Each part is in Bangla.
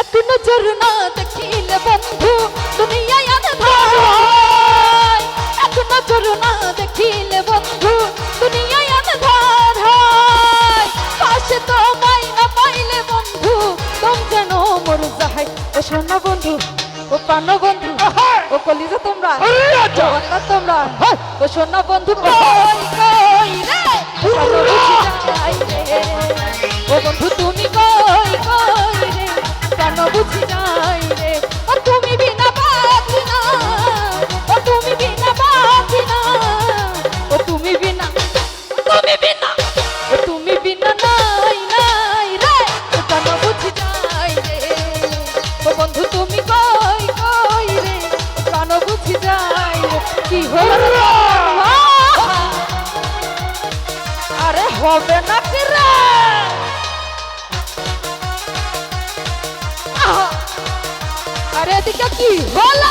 এত নজর না দেখিলে বন্ধু দুনিয়ায় আধার না দেখিলে বন্ধু দুনিয়ায় আধার পাশে তো মাইনা পাইলে বন্ধু তোম যেন মর যাহাই ও সোনা বন্ধু ও প্রাণ বন্ধু ও কলিজা তোমরা তোমরা ও সোনা বন্ধু কই কই রে? বিনা তুমি বিনা নাই নাই রে ও বুঝি যাই রে। ও বন্ধু তুমি কই কই রে প্রাণ বুঝি যাই রে। কি হলো? আরে হবে না কি রে? আহা! আরে এদিকে কি হলো?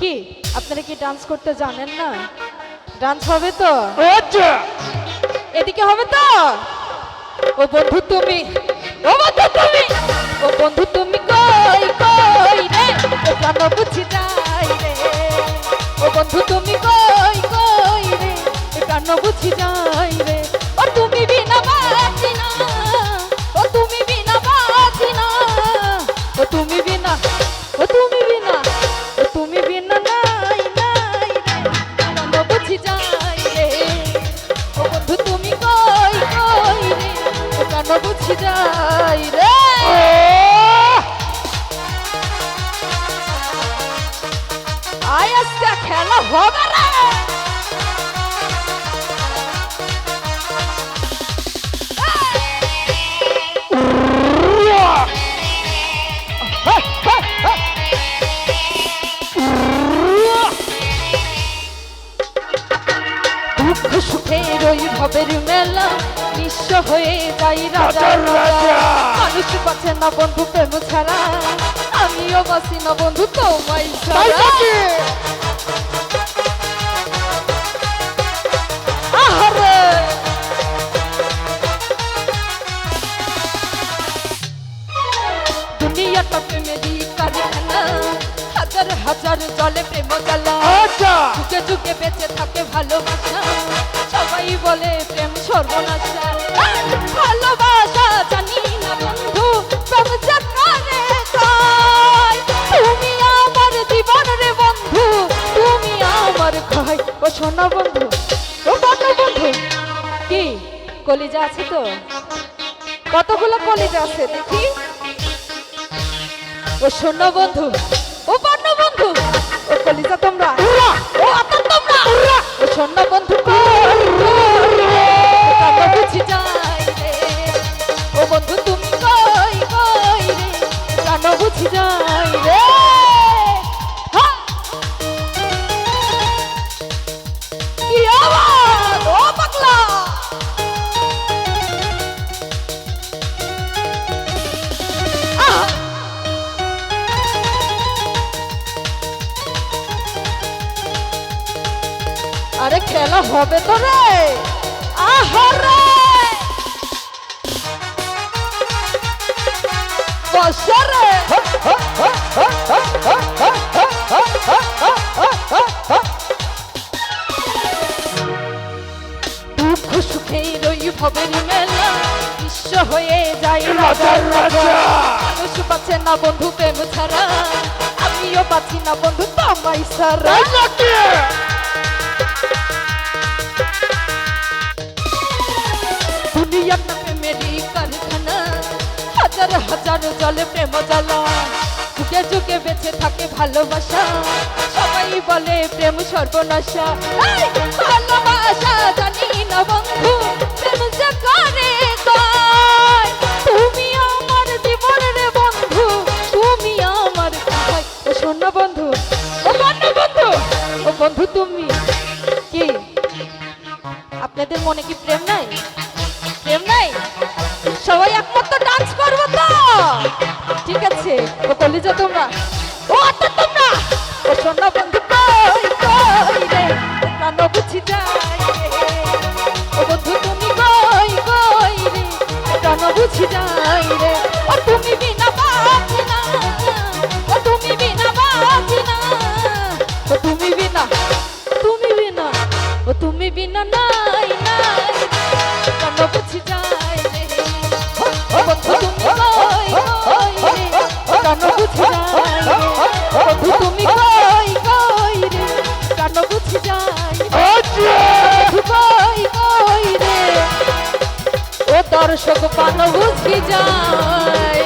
কি? আপনারা কি ডান্স করতে জানেন না? ডান্স হবে তো? এদিকে হবে তো? ও বন্ধু তুমি ও বন্ধু তুমি ও বন্ধু তুমি কই কই রে? ও প্রাণ বুঝি যাই রে? ও বন্ধু তুমি কই কই রে? প্রাণ বুঝি যাই রে মেলা নিঃস্ব হয়ে যাই রাজা না বন্ধু প্রেম ছাড়া আমিও বাঁচি না বন্ধু তোমায় তাই ছাড়া দুনিয়াটা প্রেমেরই কারখানা হাজার হাজার জলে প্রেম জ্বালা। ওজা যুগে যুগে বেঁচে থাকে ভালোবাসা। সবাই বলে প্রেম সর্বনাশা। ভালোবাসা জানি না বন্ধু যে কারে তুমি আমার জীবন রে বন্ধু তুমি আমার খাই ও সোনা বন্ধু ও বন্ধু বন্ধু কি কলিজা আছে তো? কতগুলো কলিজা আছে দেখি। ও শূন্য বন্ধু ও পান্ন বন্ধু ও কলিতা তোমরা। ও আতর তোমরা। ও শূন্য বন্ধু আরে খেলা হবে তো রে। আহরে বসরে দুঃখ সুখে রই ভবের মেলা। বিশ্ব হয়ে যায় রাজার রাজা। মানুষ না বন্ধু প্রেম ছাড়া। আমিও পাচ্ছি না বন্ধু তো তোমায় সারা দুনিয়ার নামে মেরি কারখানা হাজার হাজার জলে প্রেম জ্বালা যুগে যুগে বেঁচে থাকে ভালোবাসা সবাই বলে প্রেম সর্বনাশা ভালোবাসা জানি না বন্ধু আছে। ও কলিজা তোমরা। ও আত্মা তোমরা। ও সোনা বন্ধু কই কই রে? প্রাণ বুঝি যায় ও বন্ধু তুমি কই কই রে? প্রাণ বুঝি রে। ও তুমি বিনা ও তুমি বিনা ও তুমি বিনা তুমি বিনা। ও তুমি বিনা দর্শক প্রাণ বুঝি যায়।